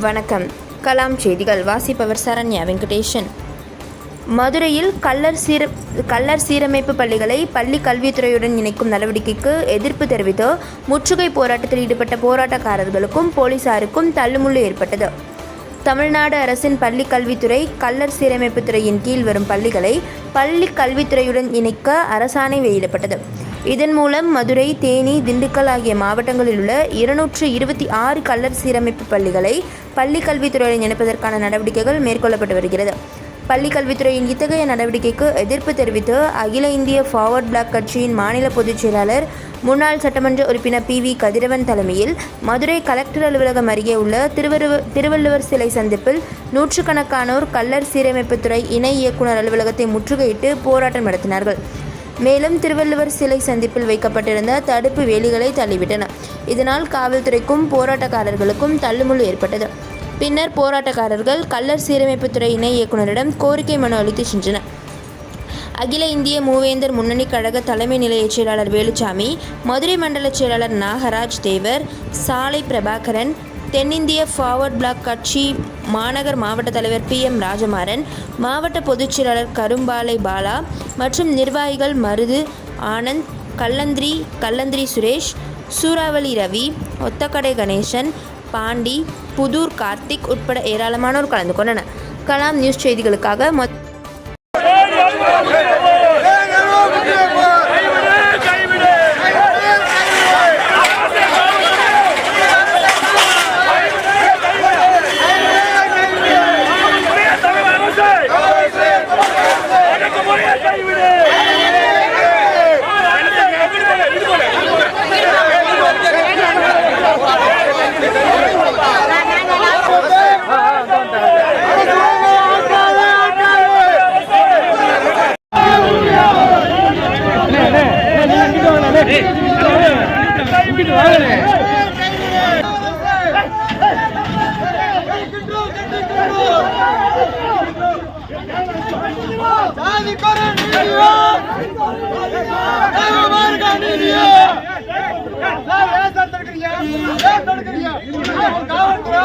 வணக்கம். கலாம் செய்திகள் வாசிப்பவர் சரண்யா வெங்கடேஷன். மதுரையில் கல்லர் சீர கல்லர் சீரமைப்பு பள்ளிகளை பள்ளி கல்வித்துறையுடன் இணைக்கும் நடவடிக்கைக்கு எதிர்ப்பு தெரிவித்து முற்றுகை போராட்டத்தில் ஈடுபட்ட போராட்டக்காரர்களுக்கும் போலீசாருக்கும் தள்ளுமுள்ளு ஏற்பட்டது. தமிழ்நாடு அரசின் பள்ளி கல்வித்துறை கல்லர் சீரமைப்பு துறையின் கீழ் வரும் பள்ளிகளை பள்ளி கல்வித்துறையுடன் இணைக்க அரசாணை வெளியிடப்பட்டது. இதன் மூலம் மதுரை தேனி திண்டுக்கல் ஆகிய மாவட்டங்களில் உள்ள இருநூற்று இருபத்தி ஆறு கல்லர் சீரமைப்பு பள்ளிகளை பள்ளி கல்வித்துறையுடன் இணைப்பதற்கான நடவடிக்கைகள் மேற்கொள்ளப்பட்டு வருகிறது. பள்ளி கல்வித்துறையின் இத்தகைய நடவடிக்கைக்கு எதிர்ப்பு தெரிவித்து அகில இந்திய ஃபார்வர்ட் பிளாக் கட்சியின் மாநில பொதுச் செயலாளர் முன்னாள் சட்டமன்ற உறுப்பினர் பி வி கதிரவன் தலைமையில் மதுரை கலெக்டர் அலுவலகம் அருகே உள்ள திருவருவ திருவள்ளுவர் சிலை சந்திப்பில் நூற்றுக்கணக்கானோர் கல்லர் சீரமைப்புத்துறை இணை இயக்குனர் அலுவலகத்தை முற்றுகையிட்டு போராட்டம் நடத்தினார்கள். மேலும் திருவள்ளுவர் சிலை சந்திப்பில் வைக்கப்பட்டிருந்த தடுப்பு வேலிகளை தள்ளிவிட்டன. இதனால் காவல்துறைக்கும் போராட்டக்காரர்களுக்கும் தள்ளுமுள் ஏற்பட்டது. பின்னர் போராட்டக்காரர்கள் கள்ளர் சீரமைப்புத்துறை இணை இயக்குநரிடம் கோரிக்கை மனு அளித்து சென்றனர். அகில இந்திய மூவேந்தர் முன்னணி கழக தலைமை நிலைய செயலாளர் வேலுச்சாமி மதுரை மண்டல செயலாளர் நாகராஜ் தேவர் சாலை பிரபாகரன் தென்னிந்திய ஃபார்வர்ட் பிளாக் கட்சி மாநகர் மாவட்ட தலைவர் பி எம் ராஜமாறன் மாவட்ட பொதுச்செயலாளர் கரும்பாலை பாலா மற்றும் நிர்வாகிகள் மருது ஆனந்த் கல்லந்திரி கல்லந்திரி சுரேஷ் சூறாவளி ரவி ஒத்தக்கடை கணேசன் பாண்டி புதூர் கார்த்திக் உட்பட ஏராளமானோர் கலந்து கொண்டனர். கலாம் நியூஸ் செய்திகளுக்காக மொத்த காவல்துறை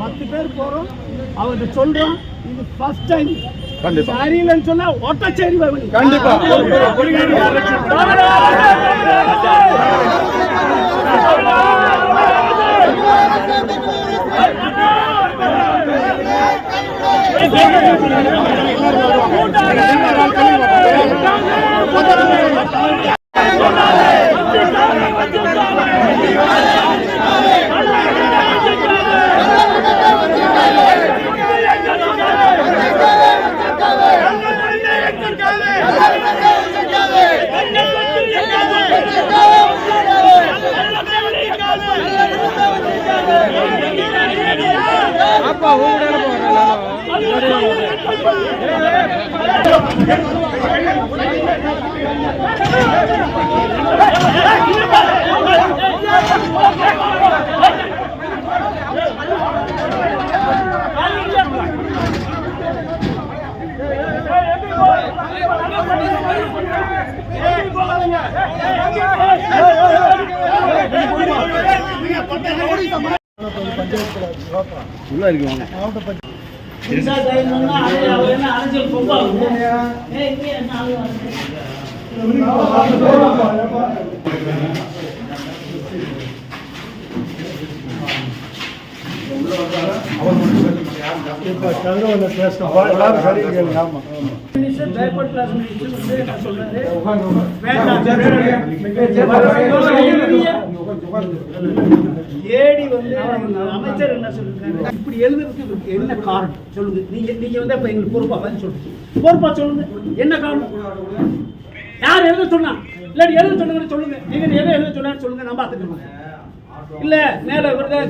பத்து பேர் போறோம் அவர்கிட்ட சொல்றோம் இது ஃபர்ஸ்ட் டைம் சரியில்லைன்னு சொன்னா ஒட்டச்சேரி கண்டிப்பா. Apa, Rura? உள்ள இருக்கு மாவட்ட பஞ்சாயத்து சரி கேளுங்க ஆமா பேப்பர் கிளாஸ் வந்து என்ன சொல்றாரு ஏடி வந்து அமைச்சர் என்ன சொல்றாரு இப்படி எழுதுறதுக்கு என்ன காரணம்? சொல்லுங்க. நீங்க நீங்க வந்து அப்ப எங்களுக்கு பொறுப்பா பதில் சொல்லுங்க. பொறுப்பா சொல்லுங்க. என்ன காரணம்? யார் எழுத சொன்னா? இல்லாட்டி எழுத சொன்னீங்கன்னு சொல்லுங்க. நீங்க எதை எழுத சொன்னான்னு சொல்லுங்க. நான் பாத்துக்கிறேன் இல்ல மேல இவர்தான்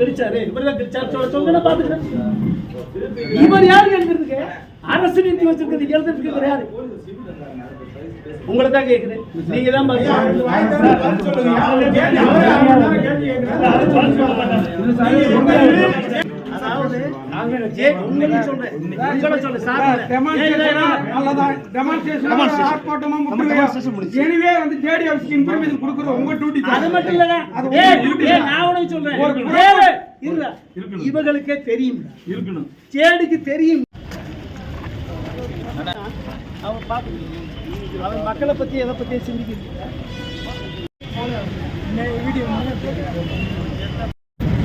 கிழிச்சாரு. இவர்தான் கிழிச்சாரு. சொல்ல சொல்லுங்க நான் பாத்துக்கிறேன் இவர் யாரு எழுதுறதுக்கு? அரசு நீதி வச்சிருக்கிறது எழுதுறதுக்கு யாரு? உங்களை தான் நீங்க தான் எனிவே வந்து ஜேடி ஆஃபீஸ்க்கு இன்ஃபர்மேஷன் கொடுக்குறது உங்க டியூட்டி அது மட்டும் தான். நான் உனக்கு சொல்றேன். இவங்களுக்கே தெரியும் இருக்கணும் சேடிக்கு தெரியும் அவன் பார்த்து அவன் மக்களை பற்றி எதை பத்தி சிந்திக்கிறீங்க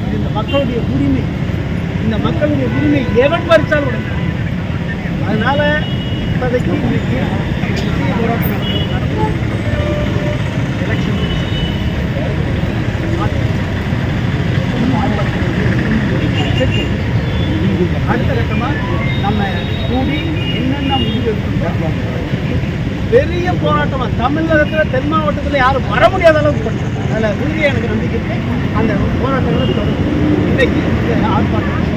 இந்த மக்களுடைய உரிமை இந்த மக்களுடைய உரிமை எவன் பறிச்சாலும் உடனே அதனால இப்போதைக்கு இன்னைக்கு போராட்டம் பெரிய போராட்டமாக தமிழகத்தில் தென் மாவட்டத்தில் யாரும் வர முடியாத அளவுக்கு பண்ணுறாங்க அதில் உறுதியாக எனக்கு நம்பிக்கை அந்த போராட்டங்களை தொடரும் இன்னைக்கு ஆர்ப்பாட்டம்